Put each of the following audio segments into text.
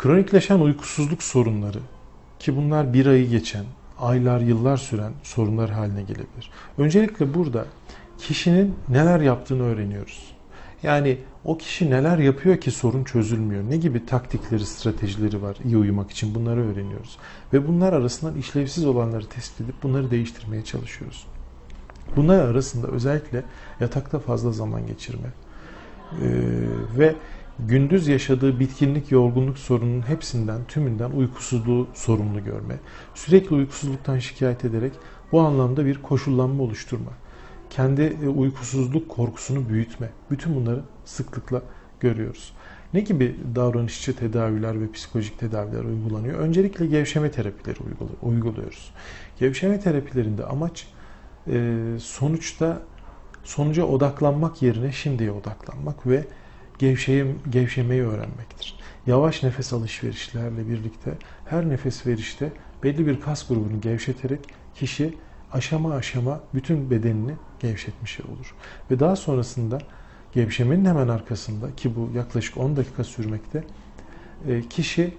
Kronikleşen uykusuzluk sorunları ki bunlar bir ayı geçen, aylar, yıllar süren sorunlar haline gelebilir. Öncelikle burada kişinin neler yaptığını öğreniyoruz. Yani o kişi neler yapıyor ki sorun çözülmüyor? Ne gibi taktikleri, stratejileri var iyi uyumak için bunları öğreniyoruz. Ve bunlar arasından işlevsiz olanları tespit edip bunları değiştirmeye çalışıyoruz. Bunlar arasında özellikle yatakta fazla zaman geçirme ee, ve gündüz yaşadığı bitkinlik, yorgunluk sorununun hepsinden, tümünden uykusuzluğu sorumlu görme, sürekli uykusuzluktan şikayet ederek bu anlamda bir koşullanma oluşturma, kendi e, uykusuzluk korkusunu büyütme, bütün bunları sıklıkla görüyoruz. Ne gibi davranışçı tedaviler ve psikolojik tedaviler uygulanıyor? Öncelikle gevşeme terapileri uyguluyoruz. Gevşeme terapilerinde amaç e, sonuçta sonuca odaklanmak yerine şimdiye odaklanmak ve gevşeyim, gevşemeyi öğrenmektir. Yavaş nefes alışverişlerle birlikte her nefes verişte belli bir kas grubunu gevşeterek kişi aşama aşama bütün bedenini gevşetmiş olur. Ve daha sonrasında gevşemenin hemen arkasında ki bu yaklaşık 10 dakika sürmekte e, kişi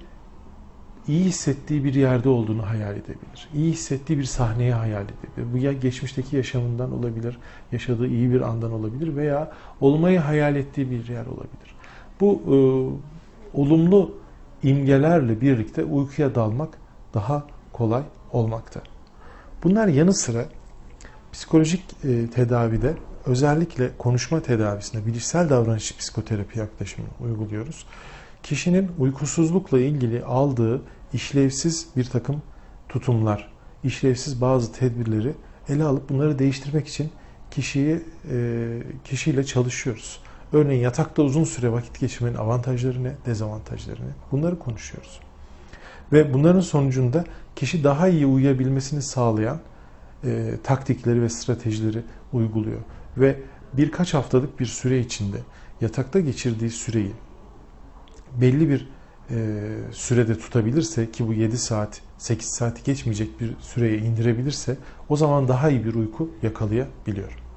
iyi hissettiği bir yerde olduğunu hayal edebilir. İyi hissettiği bir sahneyi hayal edebilir. Bu ya geçmişteki yaşamından olabilir, yaşadığı iyi bir andan olabilir veya olmayı hayal ettiği bir yer olabilir. Bu e, olumlu imgelerle birlikte uykuya dalmak daha kolay olmakta. Bunlar yanı sıra psikolojik e, tedavide özellikle konuşma tedavisinde bilişsel davranış psikoterapi yaklaşımını uyguluyoruz kişinin uykusuzlukla ilgili aldığı işlevsiz bir takım tutumlar, işlevsiz bazı tedbirleri ele alıp bunları değiştirmek için kişiyi e, kişiyle çalışıyoruz. Örneğin yatakta uzun süre vakit geçirmenin avantajları ne, dezavantajları ne? Bunları konuşuyoruz. Ve bunların sonucunda kişi daha iyi uyuyabilmesini sağlayan e, taktikleri ve stratejileri uyguluyor. Ve birkaç haftalık bir süre içinde yatakta geçirdiği süreyi belli bir e, sürede tutabilirse ki bu 7 saat 8 saati geçmeyecek bir süreye indirebilirse o zaman daha iyi bir uyku yakalayabiliyor.